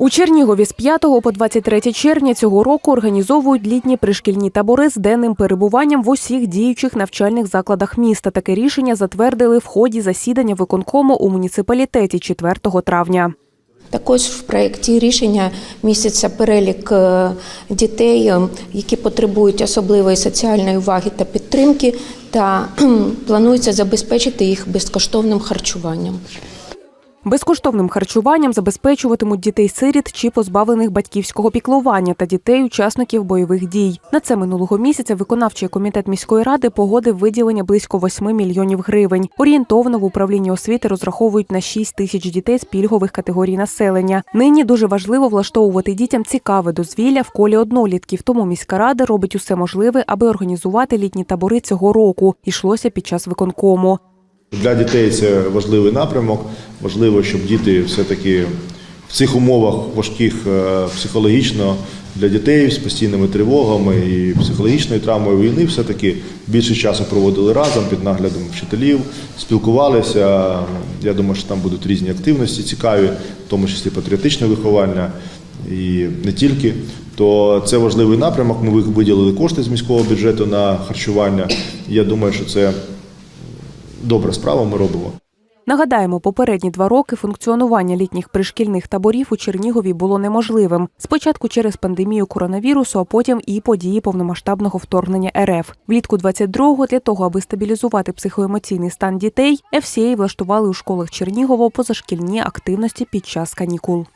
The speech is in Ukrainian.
У Чернігові з 5 по 23 червня цього року організовують літні пришкільні табори з денним перебуванням в усіх діючих навчальних закладах міста. Таке рішення затвердили в ході засідання виконкому у муніципалітеті 4 травня. Також в проєкті рішення міститься перелік е, дітей, е, які потребують особливої соціальної уваги та підтримки, та планується забезпечити їх безкоштовним харчуванням. Безкоштовним харчуванням забезпечуватимуть дітей-сиріт чи позбавлених батьківського піклування та дітей-учасників бойових дій. На це минулого місяця виконавчий комітет міської ради погодив виділення близько 8 мільйонів гривень. Орієнтовно в управлінні освіти розраховують на 6 тисяч дітей з пільгових категорій населення. Нині дуже важливо влаштовувати дітям цікаве дозвілля в колі однолітків. Тому міська рада робить усе можливе, аби організувати літні табори цього року. Ішлося під час виконкому. Для дітей це важливий напрямок. Важливо, щоб діти все-таки в цих умовах важких е, психологічно для дітей з постійними тривогами і психологічною травмою війни все-таки більше часу проводили разом під наглядом вчителів, спілкувалися. Я думаю, що там будуть різні активності цікаві, в тому числі патріотичне виховання і не тільки. То це важливий напрямок. Ми виділили кошти з міського бюджету на харчування. Я думаю, що це добра справа ми робимо. Нагадаємо, попередні два роки функціонування літніх пришкільних таборів у Чернігові було неможливим. Спочатку через пандемію коронавірусу, а потім і події повномасштабного вторгнення РФ. Влітку 22-го для того, аби стабілізувати психоемоційний стан дітей, FCA влаштували у школах Чернігова позашкільні активності під час канікул.